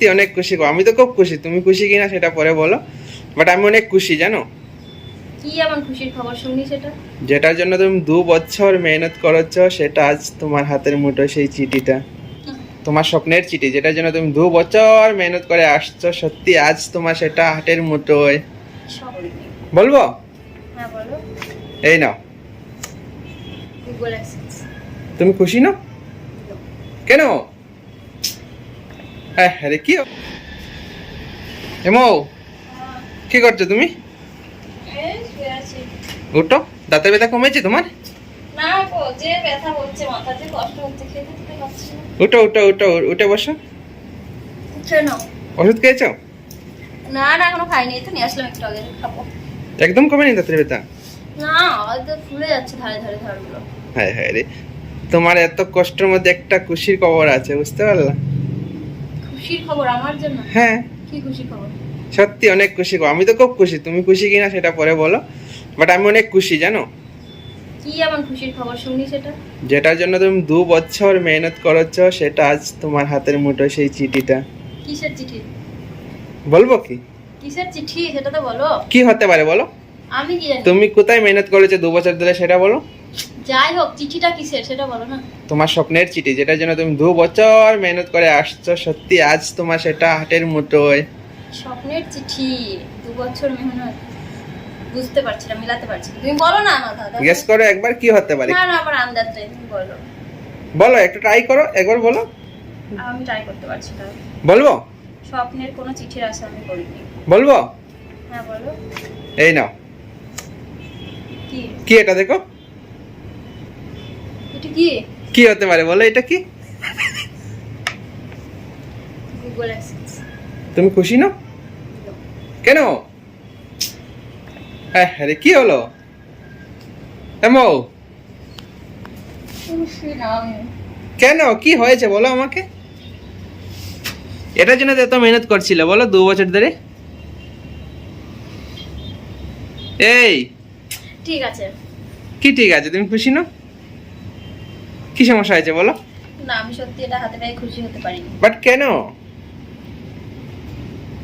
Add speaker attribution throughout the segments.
Speaker 1: সত্যি অনেক খুশি গো। আমি তো খুব খুশি। তুমি খুশি কিনা সেটা পরে বলো। বাট আমি অনেক খুশি জানো?
Speaker 2: কি এমন খুশির খবর শুনি সেটা?
Speaker 1: যেটার জন্য তুমি দু বছর মেহনত করেছ সেটা আজ তোমার হাতের মুঠোয় সেই চিঠিটা। তোমার স্বপ্নের চিঠি যেটার জন্য তুমি দু বছর মেহনত করে আসছো সত্যি আজ তোমার সেটা হাতের মুঠোয়। বলব?
Speaker 2: হ্যাঁ
Speaker 1: এই নাও। তুমি খুশি না? কেন? হ্যাঁ আরে কি? এমো কি করছ তুমি? দাঁতের ব্যথা কমেছে তোমার? উঠো উঠো উঠো উঠে বসো। ওষুধ খেয়েছো?
Speaker 2: না না এখনও খাইনি তো নিয়ে আসলাম একটু আগে খাব।
Speaker 1: একদম কমেনি দাঁতের ব্যথা?
Speaker 2: না হয়তো ফুলে যাচ্ছে ধারে ধারে ধারগুলো।
Speaker 1: হ্যাঁ হ্যাঁ রে। তোমার এত কষ্টের মধ্যে একটা খুশির খবর আছে বুঝতে পারলা?
Speaker 2: খুশির খবর আমার জন্য?
Speaker 1: হ্যাঁ।
Speaker 2: কি খুশির খবর?
Speaker 1: সত্যি অনেক খুশি আমি তো খুব খুশি। তুমি খুশি কিনা সেটা পরে বলো। বাট আমি অনেক খুশি জানো?
Speaker 2: কি এমন খুশির খবর? শুনি সেটা।
Speaker 1: যেটার জন্য তুমি দু বছর মেহনত করেছ সেটা আজ তোমার হাতের মুঠোয় সেই চিঠিটা।
Speaker 2: কিসের চিঠি?
Speaker 1: বলব কি?
Speaker 2: কিসের চিঠি? সেটা তো বলো।
Speaker 1: কি হতে পারে বলো?
Speaker 2: আমি কি জানি
Speaker 1: তুমি কোথায় মেহনত করেছ দু বছর ধরে সেটা বলো।
Speaker 2: যাই হোক চিঠিটা কিসের সেটা বলো না।
Speaker 1: তোমার স্বপ্নের চিঠি যেটার জন্য তুমি দু বছর মেহনত করে আসছো সত্যি আজ তোমার সেটা হাতের মুঠোয়।
Speaker 2: স্বপ্নের চিঠি দু বছর মেহনত। বুঝতে পারছি না মিলাতে পারছি না। তুমি বলো না মাথা দেখো।
Speaker 1: গেস করো একবার কি হতে পারে।
Speaker 2: না না আমার আন্দাজটাই তুমি বলো।
Speaker 1: বলো একটু ট্রাই করো একবার বলো।
Speaker 2: আমি ট্রাই করতে পারছি না।
Speaker 1: বলব?
Speaker 2: স্বপ্নের কোনো চিঠির আশা আমি করিনি।
Speaker 1: বলব?
Speaker 2: হ্যাঁ বলো।
Speaker 1: এই নাও।
Speaker 2: কি?
Speaker 1: কি এটা দেখো?
Speaker 2: এটা কি?
Speaker 1: কি হতে পারে? বলো এটা কি?
Speaker 2: গুগল
Speaker 1: তুমি খুশি না? কেন? আরে কি হলো? এমো কেন কি হয়েছে? বলো আমাকে। এটার জন্য এত মেহনত করছিলে বলো দু বছর ধরে। এই।
Speaker 2: ঠিক আছে।
Speaker 1: কি ঠিক আছে? তুমি খুশি না? কি সমস্যা হয়েছে বলো?
Speaker 2: না আমি সত্যি এটা হাতে পেয়ে খুশি হতে পারিনি।
Speaker 1: বাট কেন?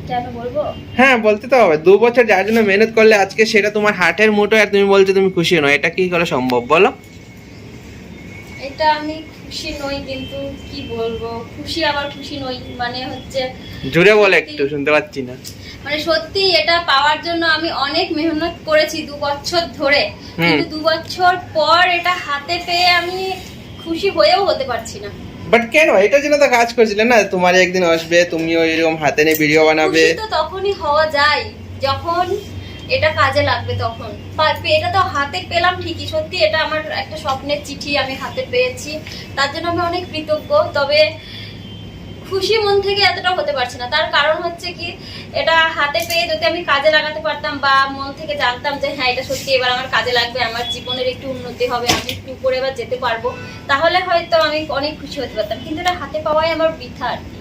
Speaker 2: কেন
Speaker 1: হ্যাঁ বলতে তো হবে। দু বছর যার জন্য মেহনত করলে আজকে সেটা তোমার হার্টের মুঠো আর তুমি বলছো তুমি খুশি নয়। এটা কি করে সম্ভব বলো?
Speaker 2: এটা আমি খুশি নই কিন্তু কি বলব? খুশি আবার খুশি নই মানে হচ্ছে
Speaker 1: জুড়ে বলে একটু শুনতে পাচ্ছি না।
Speaker 2: মানে সত্যি এটা পাওয়ার জন্য আমি অনেক মেহনত করেছি দু বছর ধরে। কিন্তু দু বছর পর এটা হাতে পেয়ে আমি খুশি হয়েও হতে পারছি না।
Speaker 1: বাট কেন? এটার জন্য তো কাজ করছিলে না? তোমার একদিন আসবে তুমিও এরকম হাতে নিয়ে ভিডিও বানাবে।
Speaker 2: তো তখনই হওয়া যায় যখন এটা কাজে লাগবে তখন। এটা তো হাতে পেলাম ঠিকই সত্যি এটা আমার একটা স্বপ্নের চিঠি আমি হাতে পেয়েছি। তার জন্য আমি অনেক কৃতজ্ঞ। তবে খুশি মন থেকে এতটা হতে পারছি না। তার কারণ হচ্ছে কি এটা হাতে পেয়ে যদি আমি কাজে লাগাতে পারতাম বা মন থেকে জানতাম যে হ্যাঁ এটা সত্যি এবার আমার কাজে লাগবে আমার জীবনের একটু উন্নতি হবে আমি একটু উপরে এবার যেতে পারব তাহলে হয়তো আমি অনেক খুশি হতে পারতাম। কিন্তু এটা হাতে পাওয়াই আমার বৃথা আর কি।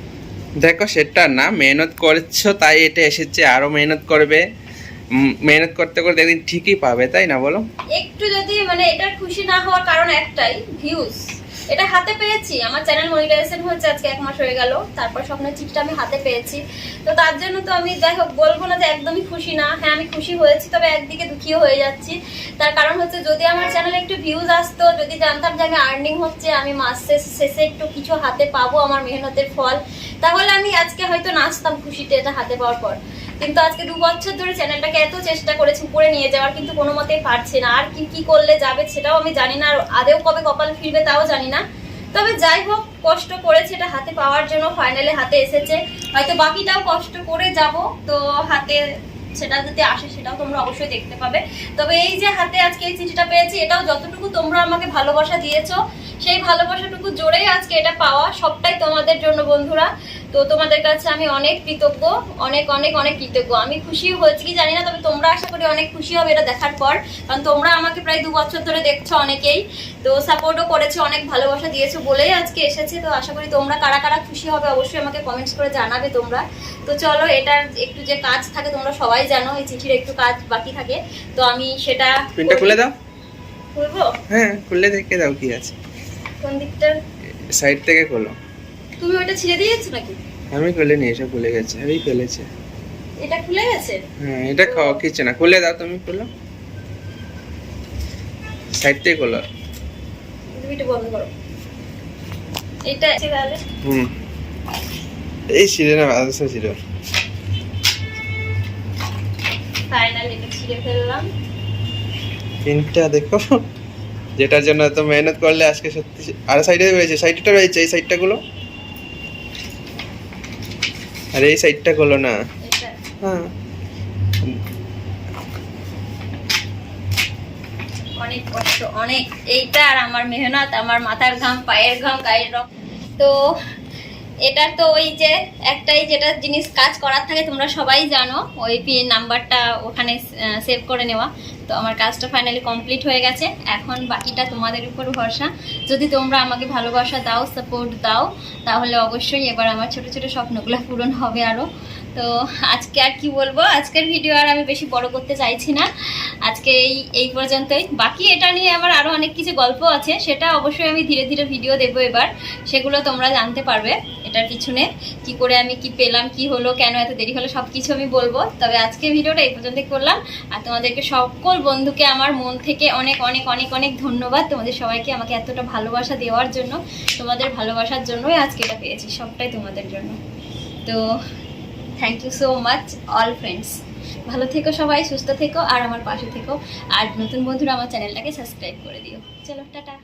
Speaker 1: দেখো সেটা না মেহনত করছ তাই এটা এসেছে আরও মেহনত করবে। মেহনত করতে করতে একদিন ঠিকই পাবে তাই না বলো?
Speaker 2: একটু যদি মানে এটা খুশি না হওয়ার কারণ একটাই ভিউজ এটা হাতে পেয়েছি। আমার চ্যানেল মনিটাইজেশন হচ্ছে আজকে এক মাস হয়ে গেল। তারপর স্বপ্নের চিঠিটা আমি হাতে পেয়েছি। তো তার জন্য তো আমি যাই হোক, বলব না যে একদমই খুশি না। হ্যাঁ আমি খুশি হয়েছি, তবে একদিকে দুঃখীও হয়ে যাচ্ছি। তার কারণ হচ্ছে যদি আমার চ্যানেলে একটু ভিউজ আসতো, যদি জানতাম যে আমি আর্নিং হচ্ছে, আমি মাস শেষে একটু কিছু হাতে পাবো আমার মেহনতের ফল, তাহলে আমি আজকে হয়তো নাচতাম খুশিতে এটা হাতে পাওয়ার পর। কিন্তু আজকে দু বছর ধরে চ্যানেলটাকে এত চেষ্টা করেছি উপরে নিয়ে যাওয়ার, কিন্তু কোনো মতেই পারছে না। আর কি কি করলে যাবে সেটাও আমি জানি না, আর আদেও কবে কপাল ফিরবে তাও জানি না। তবে যাই হোক, কষ্ট করেছে, এটা হাতে পাওয়ার জন্য ফাইনালে হাতে এসেছে। হয়তো বাকিটাও কষ্ট করে যাব, তো হাতে সেটা যদি আসে সেটাও তোমরা অবশ্যই দেখতে পাবে। তবে এই যে হাতে আজকে এই চিঠিটা পেয়েছি, এটাও যতটুকু তোমরা আমাকে ভালোবাসা দিয়েছ, সেই ভালোবাসাটুকু জোরেই আজকে এটা পাওয়া সবটাই তোমাদের জন্য বন্ধুরা। তো তোমাদের কাছে আমি অনেক কৃতজ্ঞ অনেক অনেক অনেক কৃতজ্ঞ। আমি খুশি হয়েছি কি জানি না তবে তোমরা আশা করি অনেক খুশি হবে এটা দেখার পর কারণ তোমরা আমাকে প্রায় দু বছর ধরে দেখছ অনেকেই। তো সাপোর্টও করেছ অনেক ভালোবাসা দিয়েছ বলেই আজকে এসেছে। তো আশা করি তোমরা কারা কারা খুশি হবে অবশ্যই আমাকে কমেন্টস করে জানাবে তোমরা। তো চলো এটার একটু যে কাজ থাকে তোমরা সবাই জানো এই চিঠির একটু কাজ বাকি থাকে। তো আমি সেটা
Speaker 1: পিনটা খুলে দাও।
Speaker 2: খুলবো?
Speaker 1: হ্যাঁ খুলে দেখে দাও কি আছে।
Speaker 2: কোন দিকটা?
Speaker 1: সাইড থেকে খোলো।
Speaker 2: তুমি ওটা ছিঁড়ে দিয়েছ নাকি?
Speaker 1: আমি খুলে নিয়ে এসে ভুলে গেছে। ওই ফেলেছে।
Speaker 2: এটা খুলে গেছে?
Speaker 1: হ্যাঁ এটা খাওয়া কিছু না। খুলে দাও তুমি খুলো। সাইড থেকে খোলো।
Speaker 2: তুমি একটু বন্ধ করো। এটা তাহলে।
Speaker 1: হুম। এই ছিঁড়ে না ছিল
Speaker 2: ফাইনাল এটা ছিঁড়ে ফেললাম।
Speaker 1: পিনটা দেখো। যেটার জন্য এত মেহনত করলে আজকে সত্যি আর সাইডে রয়েছে সাইডটা রয়েছে এই সাইডটা গুলো আর এই সাইডটা করল না। হ্যাঁ।
Speaker 2: অনেক কষ্ট, অনেক। এইটা আর আমার মেহনত, আমার মাথার ঘাম, পায়ের ঘাম, গায়ের রক্ত। তো এটা তো ওই যে একটাই যেটা জিনিস কাজ করার থাকে, তোমরা সবাই জানো। ওই পিন নাম্বারটা ওখানে সেভ করে নেওয়া। তো আমার কাজটা ফাইনালি কমপ্লিট হয়ে গেছে। এখন বাকিটা তোমাদের উপর ভরসা। যদি তোমরা আমাকে ভালোবাসা দাও সাপোর্ট দাও, তাহলে অবশ্যই এবার আমার ছোট ছোট স্বপ্নগুলো পূরণ হবে আরও তো আজকে আর কি বলব? আজকের ভিডিও আর আমি বেশি বড় করতে চাইছি না। আজকে এই এই পর্যন্তই। বাকি এটা নিয়ে আমার আরও অনেক কিছু গল্প আছে। সেটা অবশ্যই আমি ধীরে ধীরে ভিডিও দেবো এবার। সেগুলো তোমরা জানতে পারবে। এটার পিছনে, কি করে আমি কি পেলাম, কি হলো, কেন এত দেরি হলো সব কিছু আমি বলব। তবে আজকে ভিডিওটা এই পর্যন্তই করলাম। আর তোমাদেরকে সকল বন্ধুকে আমার মন থেকে অনেক অনেক অনেক অনেক ধন্যবাদ। তোমাদের সবাইকে আমাকে এতটা ভালোবাসা দেওয়ার জন্য, তোমাদের ভালোবাসার জন্যই আজকে এটা পেয়েছি, সবটাই তোমাদের জন্য। তো thank you so much all friends ভালো থেকো সবাই, সুস্থ থেকো, আর আমার পাশে থেকো। আর নতুন বন্ধুরা আমার চ্যানেলটাকে সাবস্ক্রাইব করে দিও। চলো, টাটা।